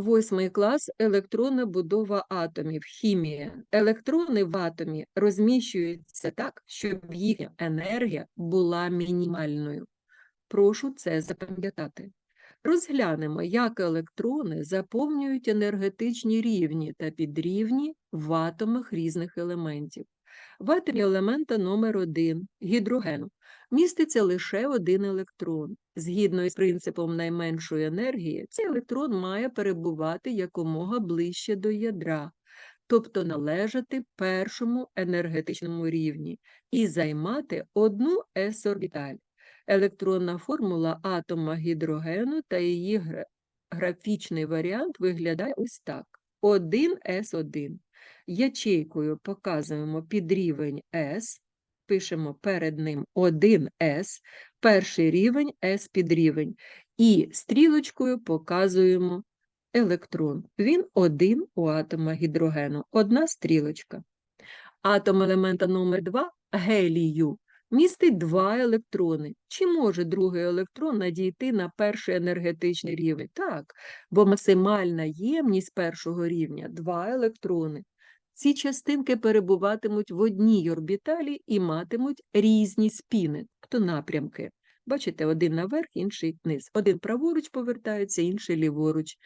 Восьмий клас електронна будова атомів, хімія. Електрони в атомі розміщуються так, щоб їхня енергія була мінімальною. Прошу це запам'ятати. Розглянемо, як електрони заповнюють енергетичні рівні та підрівні в атомах різних елементів. В атомі елемента номер 1 гідрогену міститься лише один електрон. Згідно із принципом найменшої енергії, цей електрон має перебувати якомога ближче до ядра, тобто належати першому енергетичному рівні і займати одну с-орбіталь. Електронна формула атома гідрогену та її графічний варіант виглядає ось так: 1s1. Ячейкою показуємо підрівень S, пишемо перед ним 1S, перший рівень S підрівень, і стрілочкою показуємо електрон. Він один у атома гідрогену, одна стрілочка. Атом елемента номер 2 гелію містить два електрони. Чи може другий електрон надійти на перший енергетичний рівень? Так, бо максимальна ємність першого рівня два електрони. Ці частинки перебуватимуть в одній орбіталі і матимуть різні спіни, тобто напрямки. Бачите, один наверх, інший вниз. Один праворуч повертається, інший ліворуч.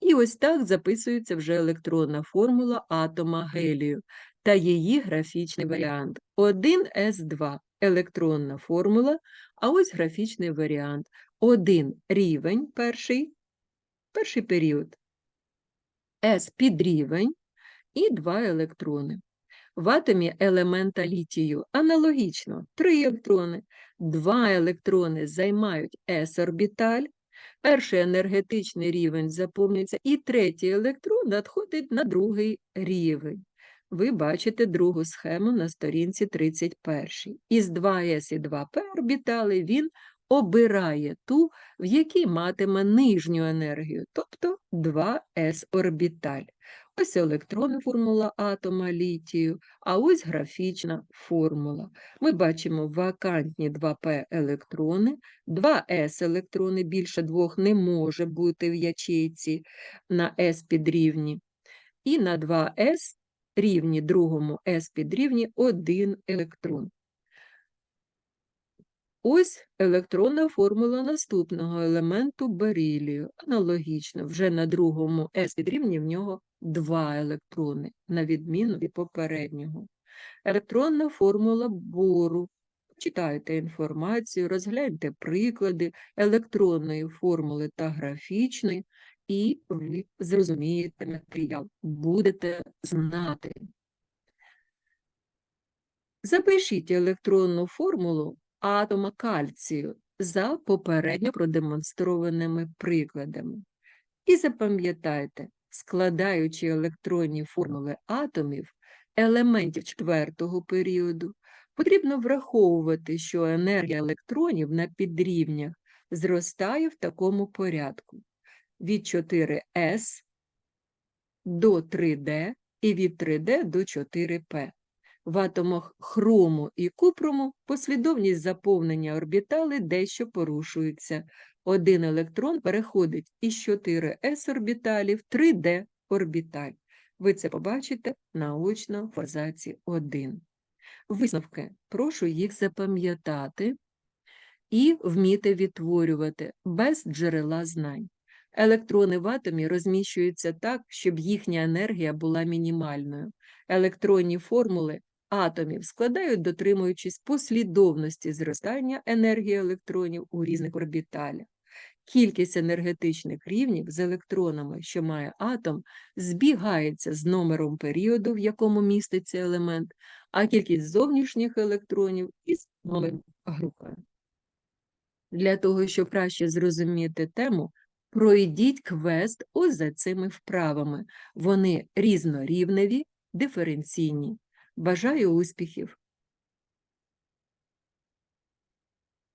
І ось так записується вже електронна формула атома гелію та її графічний варіант. 1С2 електронна формула, а ось графічний варіант. Один рівень перший, перший період, С підрівень і два електрони. В атомі елемента літію аналогічно три електрони. Два електрони займають s-орбіталь, перший енергетичний рівень заповнюється, і третій електрон надходить на другий рівень. Ви бачите другу схему на сторінці 31. Із 2s і 2p орбітали він обирає ту, в якій матиме нижню енергію, тобто 2s орбіталь. Ось електронна формула атома літію, а ось графічна формула. Ми бачимо вакантні 2p електрони, 2s електрони, більше двох не може бути в ячейці на s підрівні. І на 2s рівні другому s підрівні один електрон. Ось електронна формула наступного елементу берилію. Аналогічно, вже на другому s підрівні в нього два електрони, на відміну від попереднього. Електронна формула бору. Читайте інформацію, розгляньте приклади електронної формули та графічної, і ви зрозумієте матеріал, будете знати. Запишіть електронну формулу атома кальцію за попередньо продемонстрованими прикладами. І запам'ятайте, складаючи електронні формули атомів, елементів четвертого періоду, потрібно враховувати, що енергія електронів на підрівнях зростає в такому порядку від 4С до 3D і від 3D до 4P. В атомах хрому і купруму послідовність заповнення орбітали дещо порушується. Один електрон переходить із 4s орбіталів в 3D орбіталь. Ви це побачите наочно в фазаці 1. Висновки. Прошу їх запам'ятати і вміти відтворювати без джерела знань. Електрони в атомі розміщуються так, щоб їхня енергія була мінімальною. Електронні формули атомів складають, дотримуючись послідовності зростання енергії електронів у різних орбіталях. Кількість енергетичних рівнів з електронами, що має атом, збігається з номером періоду, в якому міститься елемент, а кількість зовнішніх електронів із номером групи. Для того, щоб краще зрозуміти тему, пройдіть квест ось за цими вправами. Вони різнорівневі, диференційні. Бажаю успіхів!